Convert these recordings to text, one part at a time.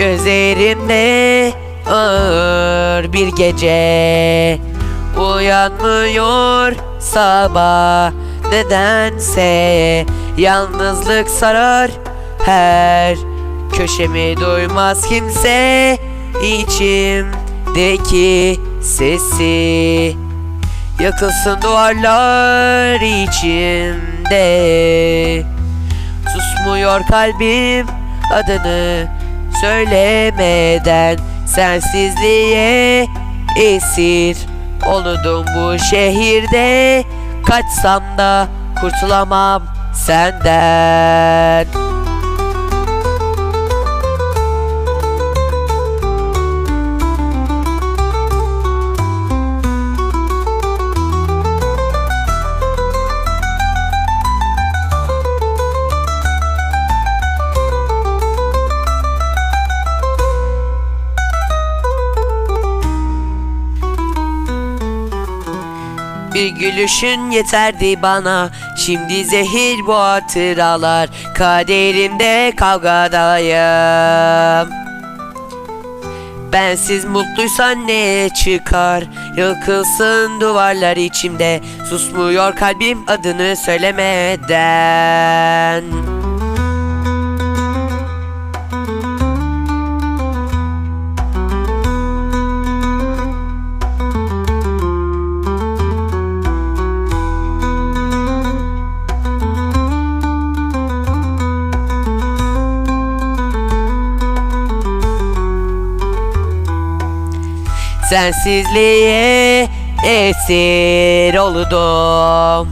Gözlerimde ağır bir gece Uyanmıyor sabah. Nedense yalnızlık sarar her Köşemi duymaz kimse. İçimdeki sesi Yakılsın duvarlar içimde. Susmuyor kalbim adını söylemeden Sensizliğe esir oldum bu şehirde. Kaçsam da kurtulamam senden Bir gülüşün yeterdi bana. Şimdi zehir bu hatıralar Kaderimde kavgadayım. Bensiz mutluysan ne çıkar? Yıkılsın duvarlar içimde. Susmuyor kalbim adını söylemeden Sensizliğe esir oldum.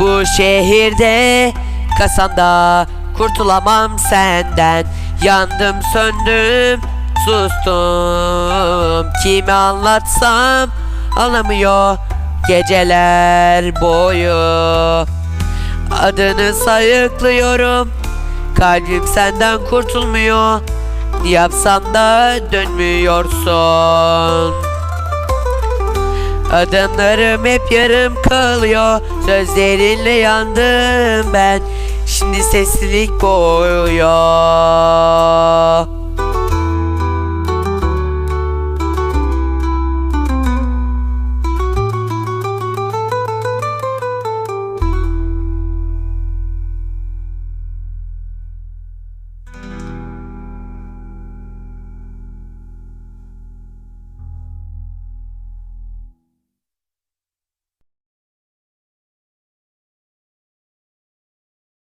Bu şehirde kasanda kurtulamam senden. Yandım söndüm sustum. Kimi anlatsam anlamıyor geceler boyu. Adını sayıklıyorum. Kalbim senden kurtulmuyor. Yapsam da dönmüyorsun Adımlarım hep yarım kalıyor. Sözlerinle yandım ben. Şimdi sessizlik boğuyor